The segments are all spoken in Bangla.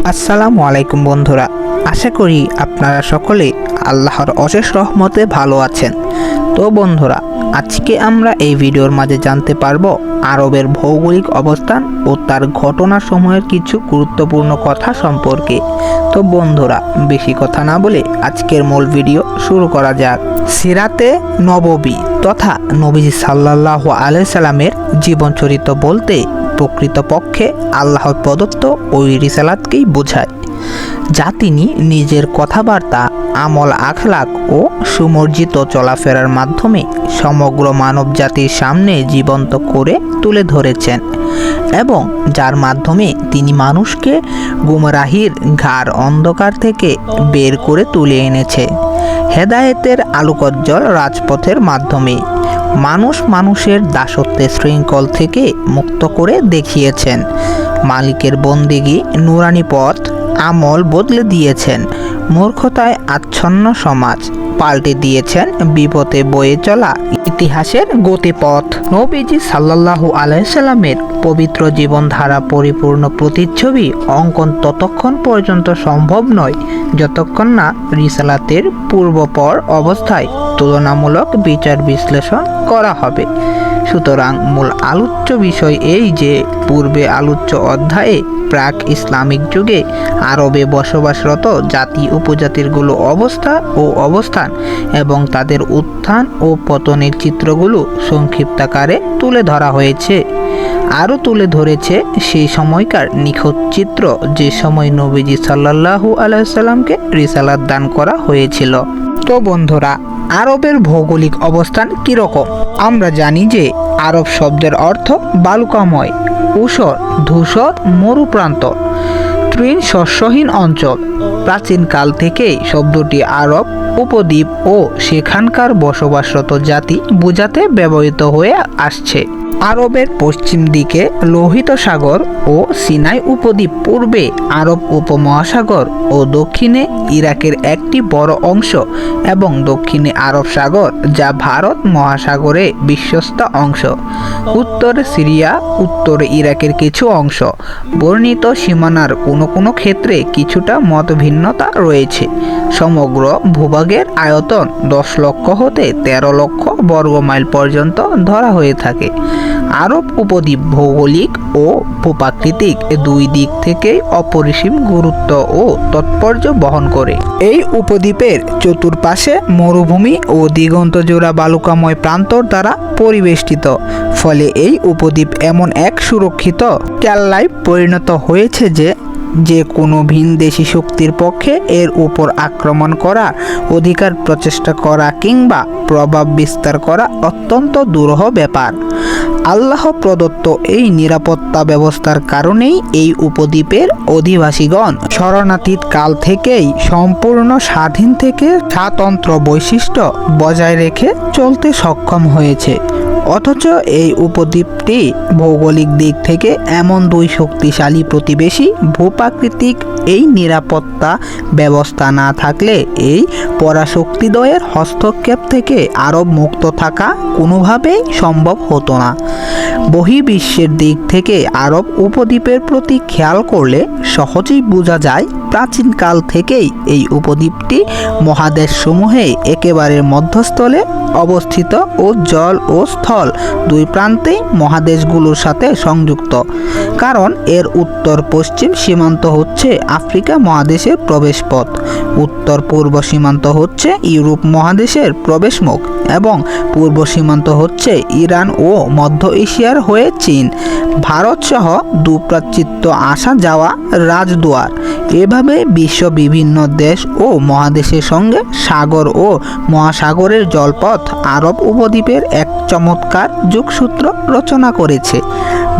আসসালামু আলাইকুম বন্ধুরা আশা করি আপনারা সকলে আল্লাহর অশেষ রহমতে ভালো আছেন। তো বন্ধুরা আজকে আমরা এই ভিডিওর মাঝে জানতে পারব আরবের ভৌগোলিক অবস্থান ও তার ঘটনা সময়ের কিছু গুরুত্বপূর্ণ কথা সম্পর্কে। তো বন্ধুরা, বেশি কথা না বলে আজকের মূল ভিডিও শুরু করা যাক। সিরাতে নববী তথা নবীজি সাল্লাহ আলাইসাল্লামের জীবনচরিত বলতে প্রকৃতপক্ষে আল্লাহর প্রদত্ত ওই রিসালাতকেই বোঝায়। যা তিনি নিজের কথাবার্তা, আমল আখলাক ও সুমর্জিত চলাফেরার মাধ্যমে সমগ্র মানব জাতির সামনে জীবন্ত করে তুলে ধরেছেন এবং যার মাধ্যমে তিনি মানুষকে গুমরাহির ঘাড় অন্ধকার থেকে বের করে তুলে এনেছে। হেদায়েতের আলোকজ্জ্বল রাজপথের মাধ্যমে মানুষ মানুষের দাসত্বের শৃঙ্খল থেকে মুক্ত করে দেখিয়েছেন। মালিকের বন্দিগি নুরানি পথ আমল বদলে দিয়েছেন। মূর্খতায় আচ্ছন্ন সমাজ। পাল্টে দিয়েছেন বিপদে বয়ে চলা ইতিহাসের গতিপথ। নবীজি সাল্লাল্লাহু আলাইসাল্লামের পবিত্র জীবনধারা পরিপূর্ণ প্রতিচ্ছবি অঙ্কন ততক্ষণ পর্যন্ত সম্ভব নয়, যতক্ষণ না রিসালাতের পূর্বপর অবস্থায় তুলনামূলক বিচার বিশ্লেষণ করা হবে। সুতরাং মূল আলোচ্য বিষয় এই যে, পূর্বে আলোচ্য অধ্যায়ে প্রাক ইসলামিক যুগে আরবে বসবাসরত জাতি উপজাতিরগুলো অবস্থা ও অবস্থান এবং তাদের উত্থান ও পতনের চিত্রগুলো সংক্ষিপ্তাকারে তুলে ধরা হয়েছে। আরও তুলে ধরেছে সেই সময়কার নিখুঁত চিত্র যে সময় নবীজি সাল্লাহু আলাইসাল্লামকে রিসালাত দান করা হয়েছিল। তো বন্ধুরা আরবের ভৌগোলিক অবস্থান কীরকম? আমরা জানি যে আরব শব্দের অর্থ বালুকাময় ঊষর ধূসর, মরুপ্রান্ত, তৃণ শস্যহীন অঞ্চল। প্রাচীনকাল থেকেই শব্দটি আরব, উপদ্বীপ ও সেখানকার বসবাসরত জাতি বোঝাতে ব্যবহৃত হয়ে আসছে। আরবের পশ্চিম দিকে লোহিত সাগর ও সিনাই উপদ্বীপ। পূর্বে আরব উপমহাসাগর ও দক্ষিণে ইরাকের একটি বড় অংশ এবং দক্ষিণে আরব সাগর, যা ভারত মহাসাগরে বিশ্বস্ত অংশ। উত্তরে সিরিয়া, উত্তরে ইরাকের কিছু অংশ। বর্ণিত সীমানার কোনো কোনো ক্ষেত্রে কিছুটা মতভিন্নতা রয়েছে। সমগ্র ভূভাগের আয়তন দশ লক্ষ হতে তেরো লক্ষ বর্গ মাইল পর্যন্ত ধরা হয়ে থাকে। আরব উপদ্বীপ ভৌগোলিক ও ভূপ্রাকৃতিক দুই দিক থেকেই অপরিসীম গুরুত্ব ও তাৎপর্য বহন করে। এই উপদ্বীপের চতুর্পাশে মরুভূমি ও দিগন্ত জোড়া বালুকাময় প্রান্তর দ্বারা পরিবেষ্টিত, ফলে এই উপদ্বীপ এমন এক সুরক্ষিত কেল্লায় পরিণত হয়েছে যে যে কোনো ভিনদেশি শক্তির পক্ষে এর উপর আক্রমণ করা, অধিকার প্রচেষ্টা করা কিংবা প্রভাব বিস্তার করা অত্যন্ত দুরূহ ব্যাপার। আল্লাহ প্রদত্ত এই নিরাপত্তা ব্যবস্থার কারণেই এই উপদ্বীপের অধিবাসীগণ শরণাতীত কাল থেকেই সম্পূর্ণ স্বাধীন থেকে স্বাতন্ত্র বৈশিষ্ট্য বজায় রেখে চলতে সক্ষম হয়েছে। অথচ এই উপদ্বীপটি ভৌগোলিক দিক থেকে এমন দুই শক্তিশালী প্রতিবেশী ভূপ্রাকৃতিক এই নিরাপত্তা ব্যবস্থা না থাকলে এই পরাশক্তিদ্বয়ের হস্তক্ষেপ থেকে আরব মুক্ত থাকা কোনোভাবেই সম্ভব হতো না। বহির্বিশ্বের দিক থেকে আরব উপদ্বীপের প্রতি খেয়াল করলে সহজেই বোঝা যায় প্রাচীনকাল থেকেই এই উপদ্বীপটি মহাদেশসমূহে একেবারে মধ্যস্থলে অবস্থিত ও জল ও স্থল দুই প্রান্তেই মহাদেশগুলোর সাথে সংযুক্ত। কারণ এর উত্তর পশ্চিম সীমান্ত হচ্ছে আফ্রিকা মহাদেশের প্রবেশপথ। উত্তর পূর্ব সীমান্ত হচ্ছে ইউরোপ মহাদেশের প্রবেশমুখ এবং পূর্ব সীমান্ত হচ্ছে ইরান ও মধ্য এশিয়ার হয়ে চীন। ভারতসহ দুপ্রাচিত্য আসা যাওয়া রাজদুয়ার। এভাবে বিশ্ব বিভিন্ন দেশ ও মহাদেশের সঙ্গে সাগর ও মহাসাগরের জলপথ আরব উপদ্বীপের এক চমৎকার যোগসূত্র রচনা করেছে।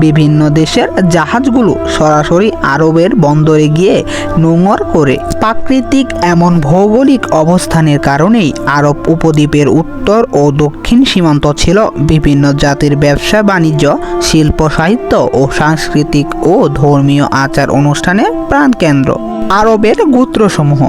বিভিন্ন দেশের জাহাজগুলো সরাসরি আরবের বন্দরে গিয়ে নোঙর করে। প্রাকৃতিক এমন ভৌগোলিক অবস্থানের কারণেই আরব উপদ্বীপের উত্তর ও দক্ষিণ সীমান্ত ছিল বিভিন্ন জাতির ব্যবসা, বাণিজ্য, শিল্প, সাহিত্য ও সাংস্কৃতিক ও ধর্মীয় আচার অনুষ্ঠানের প্রাণকেন্দ্র। আরবের গোত্রসমূহ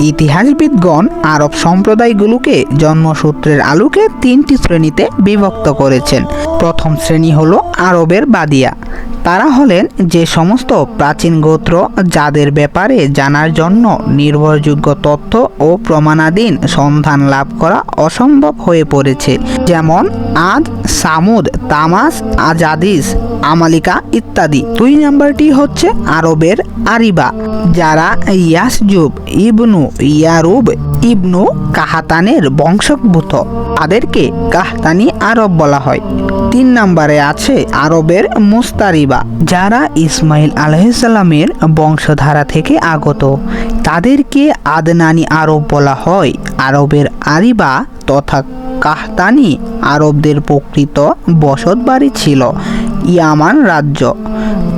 ইতিহাসবিদগণ আরব সম্প্রদায়গুলোকে জন্মসূত্রের আলোকে তিনটি শ্রেণীতে বিভক্ত করেছেন। প্রথম শ্রেণি হলো আরবের বাদিয়া। তারা হলেন যে সমস্ত প্রাচীন গোত্র যাদের ব্যাপারে জানার জন্য নির্ভরযোগ্য তথ্য ও প্রমাণাধীন সন্ধান লাভ করা অসম্ভব হয়ে পড়েছে। যেমন আদ, সামুদ, তামাস, আজাদিস, আমালিকা ইত্যাদি। দুই নাম্বারটি হচ্ছে আরবের আরিবা, যারা ইয়াসজুব, ইবনু ইয়ারুব ইবনু কাহাতানের বংশোদ্ভূত। তাদেরকে কাহতানি আরব বলা হয়। তিন নম্বরে আছে আরবের মুস্তারিবা, যারা ইসমাইল আলহিসাল্লামের বংশধারা থেকে আগত। তাদেরকে আদনানি আরব বলা হয়। আরবের আরিবা তথা কাহতানি আরবদের প্রকৃত বসত বাড়ি ছিল ইয়ামান রাজ্য।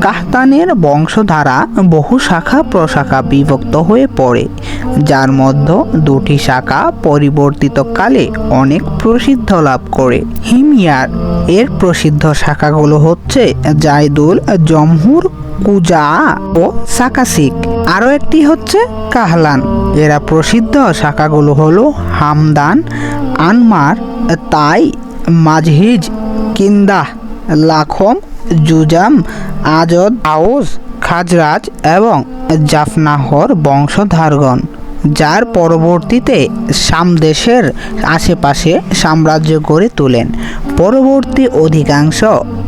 কাহতানের বংশধারা বহু শাখা প্রশাখা বিভক্ত হয়ে পড়ে। যার মধ্যে দুটি শাখা পরিবর্তিত কালে অনেক প্রসিদ্ধ লাভ করে। হিমিয়ার এর প্রসিদ্ধ শাখাগুলো হচ্ছে জায়দুল, জমহুর, কুজা ও সাকাসিক। আরও একটি হচ্ছে কাহলান। এরা প্রসিদ্ধ শাখাগুলো হলো হামদান, আনমার, তাই, মাজহিজ, কিন্দাহ, লাখম, জুজাম, আজদ আউস খাজরাজ এবং জাফনাহর বংশধারগণ, যার পরবর্তীতে সামদেশের আশেপাশে সাম্রাজ্য গড়ে তোলেন। পরবর্তী অধিকাংশ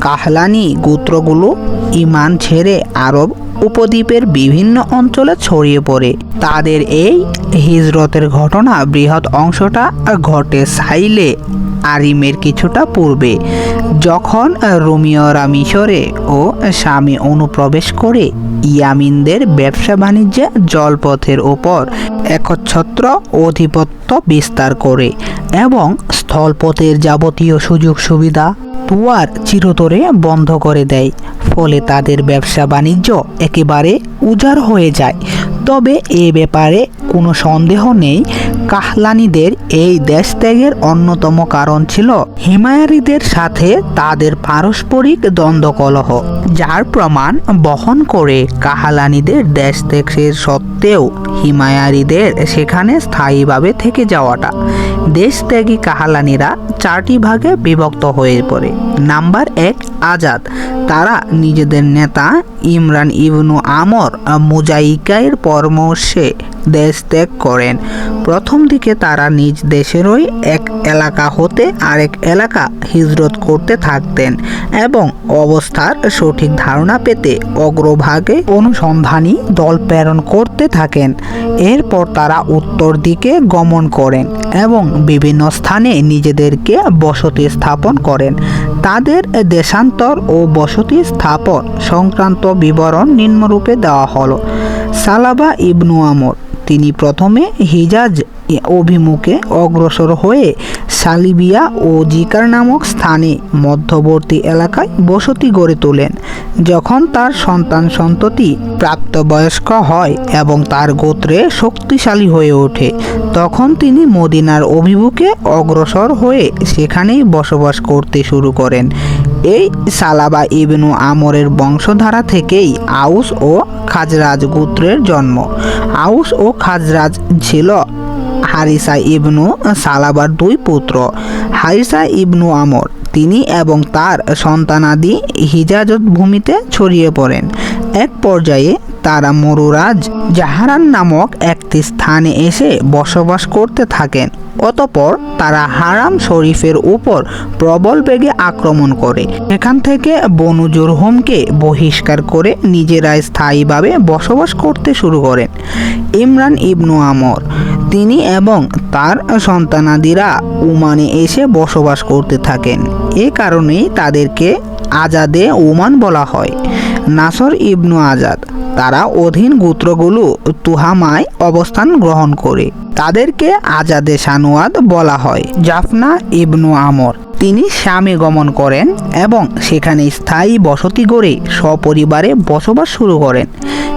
কাহলানি গোত্রগুলো ইমান ছেড়ে আরব উপদ্বীপের বিভিন্ন অঞ্চলে ছড়িয়ে পড়ে। তাদের এই হিজরতের ঘটনা বৃহৎ অংশটা ঘটে সাইলে আরিমের কিছুটা পূর্বে। যখন রোমিওরা মিশরে ও স্বামী অনুপ্রবেশ করে, ইয়ামিনদের ব্যবসা বাণিজ্যে জলপথের ওপর একচ্ছত্র আধিপত্য বিস্তার করে এবং স্থলপথের যাবতীয় সুযোগ সুবিধা তুয়ার চিরতরে বন্ধ করে দেয়। ফলে তাদের ব্যবসা বাণিজ্য একেবারে উজাড় হয়ে যায়। তবে এ ব্যাপারে কোনো সন্দেহ নেই, কাহলানিদের এই দেশ ত্যাগের অন্যতম কারণ ছিল হিমায়ারিদের সাথে তাদের পারস্পরিক দ্বন্দ্ব কলহ যার প্রমাণ বহন করে কাহালানিদের দেশ ত্যাগের সত্ত্বেও হিমায়ারিদের সেখানে স্থায়ীভাবে থেকে যাওয়াটা। দেশ ত্যাগী কাহালানিরা চারটি ভাগে বিভক্ত হয়ে পড়ে। নাম্বার এক, আজাদ। তারা নিজেদের নেতা ইমরান ইবনু আমর মুজাইকায়ের পরামর্শে দেশ ত্যাগ করেন। প্রথম দিকে তারা নিজ দেশেরই এক এলাকা হতে আরেক এলাকা হিজরত করতে থাকতেন এবং অবস্থার সঠিক ধারণা পেতে অগ্রভাগে অনুসন্ধানী দল প্রেরণ করতে থাকেন। এরপর তারা উত্তর দিকে গমন করেন এবং বিভিন্ন স্থানে নিজেদেরকে বসতি স্থাপন করেন। তাদের দেশান্তর ও বসতি স্থাপন সংক্রান্ত বিবরণ নিম্নরূপে দেওয়া হলো। সালাবা ইবনু আমর তিনি প্রথমে হিজাজ অভিমুখে অগ্রসর হয়ে সালিবিয়া ও জিকার নামক স্থানে মধ্যবর্তী এলাকায় বসতি গড়ে তোলেন, যখন তার সন্তান সন্ততি প্রাপ্তবয়স্ক হয় এবং তার গোত্রে শক্তিশালী হয়ে ওঠে। তখন তিনি মদিনার অভিমুখে অগ্রসর হয়ে সেখানেই বসবাস করতে শুরু করেন। এই সালাবা ইবনু আমরের বংশধারা থেকেই আউস ও খাজরাজ গোত্রের জন্ম। আউস ও খাজরাজ ছিল হারিসা ইবনু সালাবার দুই পুত্র, হারিসা ইবনু আমর। তিনি এবং তার সন্তানাদি হিজাজত ভূমিতে ছড়িয়ে পড়েন। এক পর্যায়ে তারা মরুরাজ জাহারান নামক একটি স্থানে এসে বসবাস করতে থাকেন। অতপর তারা হারাম শরীফের উপর প্রবল বেগে আক্রমণ করে। এখান থেকে বনু জুরহুমকে বহিষ্কার করে নিজেরাই স্থায়ীভাবে বসবাস করতে শুরু করেন ইমরান ইবনু আমর। তিনি এবং তার সন্তানাদিরা উমানে এসে বসবাস করতে থাকেন। এ কারণেই তাদেরকে আজাদে ওমান বলা হয়। নাসর ইবনু আজাদ তারা অধীন গোত্রগুলো তুহামায় অবস্থান গ্রহণ করে। তাদেরকে আজাদে সানুয়াদ বলা হয়, জাফনা ইবনু আমর। তিনি স্বামী গমন করেন এবং সেখানে স্থায়ী বসতি গড়ে সপরিবারে বসবাস শুরু করেন।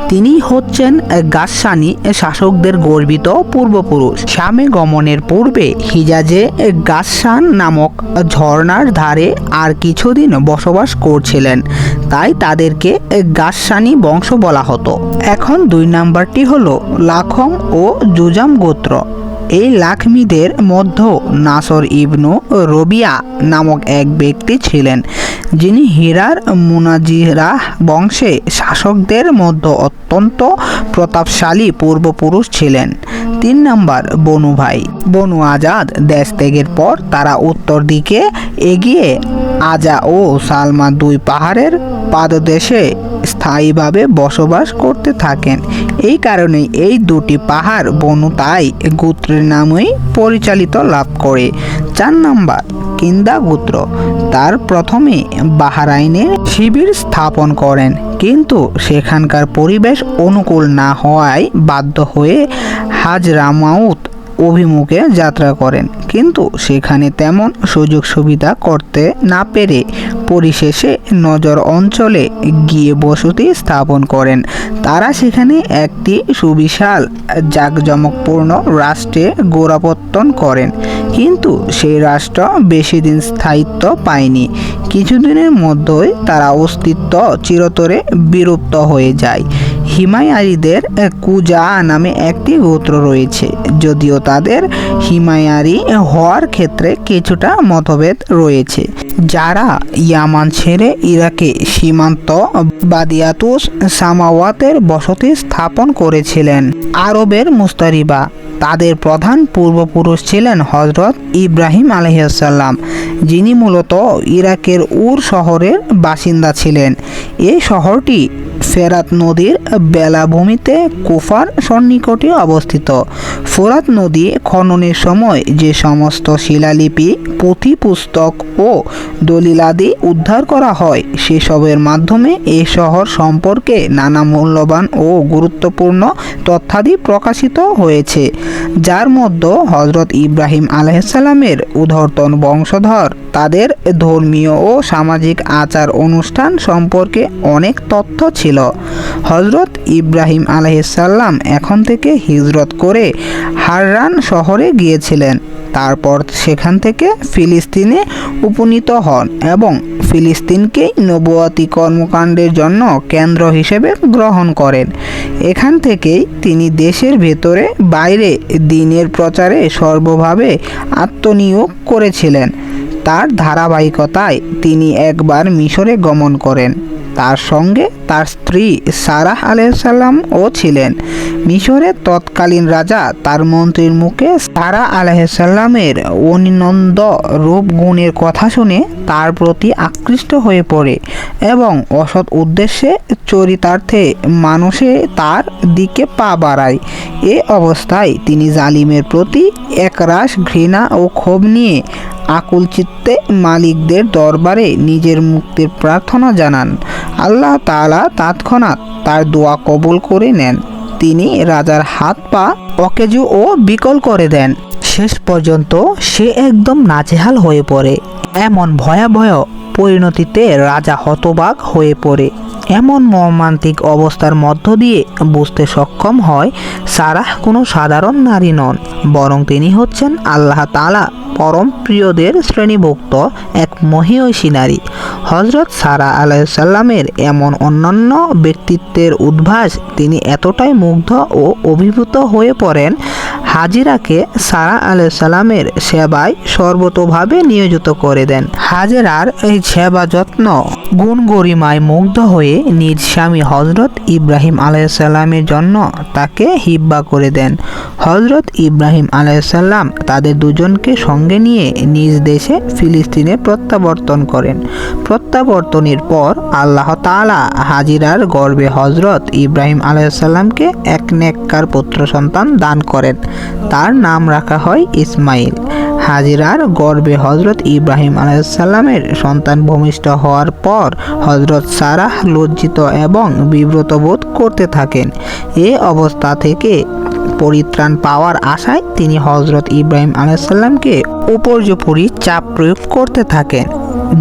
তিনি হচ্ছেন গাসানি শাসকদের গর্বিত পূর্বপুরুষ। স্বামী গমনের পূর্বে হিজাজে গাসান নামক ঝর্ণার ধারে আর কিছুদিন বসবাস করছিলেন। তাই তাদেরকে গাসানি বংশ বলা হতো। এখন দুই নাম্বারটি হলো লাখম ও জুজাম গোত্র। এই লাখমিদের মধ্য নাসর ইবনু রবিয়া নামক এক ব্যক্তি ছিলেন। যিনি হীরার মুনাজিরাহ বংশে শাসকদের মধ্যে অত্যন্ত প্রতাপশালী পূর্বপুরুষ ছিলেন। তিন নম্বর, বনু ভাই। বনু আজাদ দেশ ত্যাগের পর তারা উত্তর দিকে এগিয়ে আজা ও সালমা দুই পাহাড়ের পাদদেশে স্থায়ীভাবে বসবাস করতে থাকেন। এই কারণে এই দুটি পাহাড় বনু তাই গোত্রের নামেই পরিচালিত লাভ করে। চার নাম্বার কিন্দা গোত্র তার প্রথমে বাহারাইনে শিবির স্থাপন করেন, কিন্তু সেখানকার পরিবেশ অনুকূল না হওয়ায় বাধ্য হয়ে হাজরামাউত অভিমুখে যাত্রা করেন। কিন্তু সেখানে তেমন সুযোগ সুবিধা করতে না পেরে পরিশেষে নজর অঞ্চলে গিয়ে বসতি স্থাপন করেন। তারা সেখানে একটি সুবিশাল, জাঁকজমকপূর্ণ রাষ্ট্রে গোড়াপত্তন করেন। কিন্তু সেই রাষ্ট্র বেশি দিন স্থায়িত্ব পায়নি। কিছুদিনের মধ্যেই তারা অস্তিত্ব চিরতরে বিলুপ্ত হয়ে যায়। হিমায়ারিদের কুজা নামে একটি গোত্র রয়েছে। যদিও তাদের হিমায়ারি হওয়ার ক্ষেত্রে কিছুটা মতভেদ রয়েছে। যারা ইয়ামান ছেড়ে ইরাকে সীমান্ত বাদিয়াতুস সামাওয়াতের বসতি স্থাপন করেছিলেন। আরবের মুস্তারিবা তাদের প্রধান পূর্বপুরুষ ছিলেন হজরত ইব্রাহিম আলহিসাল্লাম যিনি মূলত ইরাকের উর শহরের বাসিন্দা ছিলেন। এই শহরটি ফেরাত নদীর বেলাভূমিতে কুফার সন্নিকটে অবস্থিত। ফোরাত নদী খননের সময় যে সমস্ত শিলালিপি পুঁথি পুস্তক ও দলিলাদি উদ্ধার করা হয়, সেসবের মাধ্যমে এই শহর সম্পর্কে নানা মূল্যবান ও গুরুত্বপূর্ণ তথ্যাদি প্রকাশিত হয়েছে, যার মধ্যে হজরত ইব্রাহিম আলাইসাল্লামের উদ্ধর্তন বংশধর তাদের ধর্মীয় ও সামাজিক আচার অনুষ্ঠান সম্পর্কে অনেক তথ্য ছিল। হজরত ইব্রাহিম আলাইসাল্লাম এখন থেকে হিজরত করে হাররান শহরে গিয়েছিলেন। তারপর সেখান থেকে ফিলিস্তিনে উপনীত হন এবং ফিলিস্তিনকেই নবুয়াতি কর্মকাণ্ডের জন্য কেন্দ্র হিসেবে গ্রহণ করেন। এখান থেকেই তিনি দেশের ভেতরে বাইরে দিনের প্রচারে সর্বভাবে আত্মনিয়োগ করেছিলেন। তার ধারাবাহিকতায় তিনি একবার মিশরে গমন করেন। তার সঙ্গে তার স্ত্রী সারাহ আলাইসাল্লামও ছিলেন। মিশরের তৎকালীন রাজা তার মন্ত্রীর মুখে সারা আলাইসাল্লামের অনিনন্দ রূপ গুণের কথা শুনে তার প্রতি আকৃষ্ট হয়ে পড়ে এবং অসৎ উদ্দেশ্যে চরিতার্থে মানুষে তার দিকে পা বাড়ায়। এ অবস্থায় তিনি জালিমের প্রতি একরাশ ঘৃণা ও ক্ষোভ নিয়ে আকুল চিত্তে মালিকদের দরবারে নিজের মুক্তির প্রার্থনা জানান। আল্লাহ তালা তৎক্ষণাৎ তার দোয়া কবুল করে নেন। তিনি রাজার হাত পা অকেজু ও বিকল করে দেন। শেষ পর্যন্ত সে একদম নাজেহাল হয়ে পড়ে। এমন ভয়াবহ পরিণতিতে রাজা হতবাক হয়ে পড়ে। এমন মর্মান্তিক অবস্থার মধ্য দিয়ে বুঝতে সক্ষম হয়, সারাহ কোনো সাধারণ নারী নন, বরং তিনি হচ্ছেন আল্লাহ তালা পরম প্রিয়দের শ্রেণীভুক্ত এক মহিয়সী নারী। হজরত সারা আলাইসাল্লামের এমন অন্যান্য ব্যক্তিত্বের উদ্ভাস তিনি এতটাই মুগ্ধ ও অভিভূত হয়ে পড়েন হাজিরাকে সারা আলাইসাল্লামের সেবায় সর্বতোভাবে নিয়োজিত করে দেন। হাজেরার এই সেবা যত্ন গুণ গরিমায় মুগ্ধ হয়ে নিজ স্বামী হজরত ইব্রাহিম আলাইসাল্লামের জন্য তাকে হিব্বা করে দেন। হজরত ইব্রাহিম আলাইসাল্লাম তাদের দুজনকে সঙ্গে নিয়ে নিজ দেশে ফিলিস্তিনে প্রত্যাবর্তন করেন। প্রত্যাবর্তনের পর আল্লাহ তাআলা হাজিরার গর্বে হজরত ইব্রাহিম আলাইসাল্লামকে এক নেককার পুত্র সন্তান দান করেন। তার নাম রাখা হয় ইসমাইল। হাজিরার গর্বে হজরত ইব্রাহিম আলাইসাল্লামের সন্তান ভূমিষ্ঠ হওয়ার পর হজরত সারাহ লজ্জিত এবং বিব্রত বোধ করতে থাকেন। এ অবস্থা থেকে পরিত্রাণ পাওয়ার আশায় তিনি হজরত ইব্রাহিম আলাইসাল্লামকে উপর্যুপরি চাপ প্রয়োগ করতে থাকেন।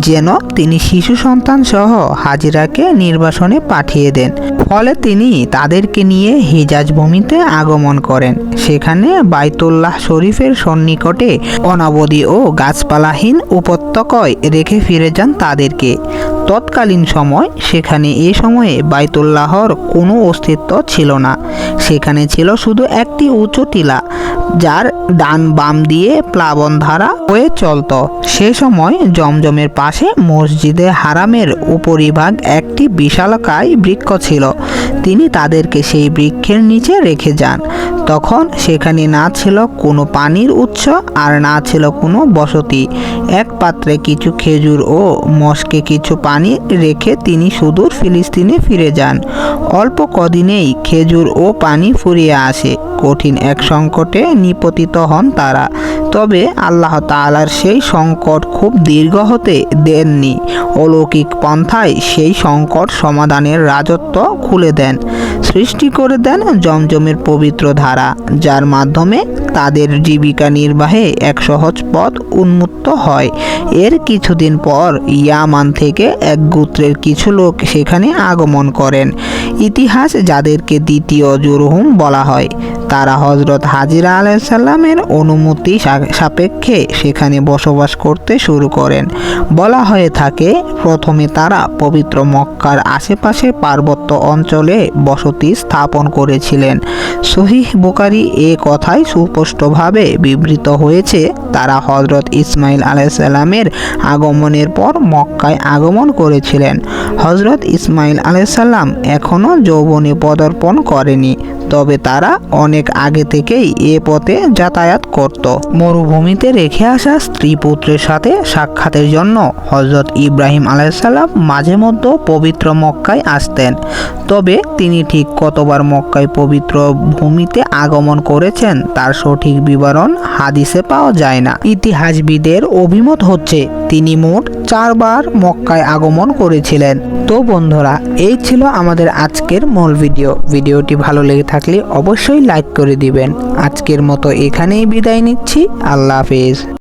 যেন তিনি শিশু সন্তান সহ হাজিরাকে নির্বাসনে পাঠিয়ে দেন। ফলে তিনি তাদেরকে নিয়ে হিজাজ ভূমিতে আগমন করেন। সেখানে বাইতুল্লাহ শরীফের সন্নিকটে অনাবধি ও গাছপালাহীন উপত্যকায় রেখে ফিরে যান তাদেরকে। তৎকালীন সময় সেখানে এ সময়ে বাইতুল্লাহর কোনো অস্তিত্ব ছিল না। সেখানে ছিল শুধু একটি উঁচু টিলা, যার ডান বাম দিয়ে প্লাবন ধারা হয়ে চলতো। সে সময় জমজমের পাশে মসজিদে হারামের উপরিভাগ একটি বিশালকায় বৃক্ষ ছিল। তিনি তাদেরকে সেই বৃক্ষের নিচে রেখে যান। তখন সেখানে না ছিল কোনো পানির উৎস আর না ছিল কোনো বসতি। এক পাত্রে কিছু খেজুর ও মস্কে কিছু পানি রেখে তিনি সুদূর ফিলিস্তিনে ফিরে যান। অল্প কদিনেই খেজুর ও পানি ফুরিয়ে আসে। কঠিন এক সংকটে নিপতিত হন তারা। তবে আল্লাহ তালার সেই সংকট খুব দীর্ঘ হতে দেননি। অলৌকিক পন্থায় সেই সংকট সমাধানের রাজত্ব খুলে দেন। সৃষ্টি করে দেন জমজমের পবিত্র ধারা, যার মাধ্যমে তাদের জীবিকা নির্বাহে এক সহজ পথ উন্মুক্ত হয়। এর কিছুদিন পর ইয়ামান থেকে এক গোত্রের কিছু লোক সেখানে আগমন করেন। ইতিহাস যাদেরকে দ্বিতীয় জুরহুম বলা হয়, তারা হজরত হাজিরা আলাইসাল্লামের অনুমতি সাপেক্ষে সেখানে বসবাস করতে শুরু করেন। বলা হয়ে থাকে, প্রথমে তারা পবিত্র মক্কার আশেপাশে পার্বত্য অঞ্চলে বসতি স্থাপন করেছিলেন। সহিহ বুকারি এ কথায় সুস্পষ্টভাবে বিবৃত হয়েছে, তারা হজরত ইসমাইল আলাইসাল্লামের আগমনের পর মক্কায় আগমন করেছিলেন। হজরত ইসমাইল আলাইসাল্লাম এখনও যৌবনে পদার্পণ করেনি, তবে তারা অনেক আগে থেকেই এ পথে যাতায়াত করত। মরুভূমিতে রেখে আসা স্ত্রী পুত্রের সাথে সাক্ষাতের জন্য হজরত ইব্রাহিম আলাইসাল্লাম মাঝে মধ্যে পবিত্র মক্কায় আসতেন। তবে তিনি ঠিক কতবার মক্কায় পবিত্র ভূমিতে আগমন করেছেন, তার সঠিক বিবরণ হাদিসে পাওয়া যায় না। ইতিহাসবিদের অভিমত হচ্ছে, তিনি মোট চারবার মক্কায় আগমন করেছিলেন। তো বন্ধুরা, এই ছিল আমাদের আজকের মূল ভিডিও। ভিডিওটি ভালো লেগে থাকলে অবশ্যই লাইক করে দিবেন। আজকের মতো এখানেই বিদায় নিচ্ছি। আল্লাহ হাফেজ।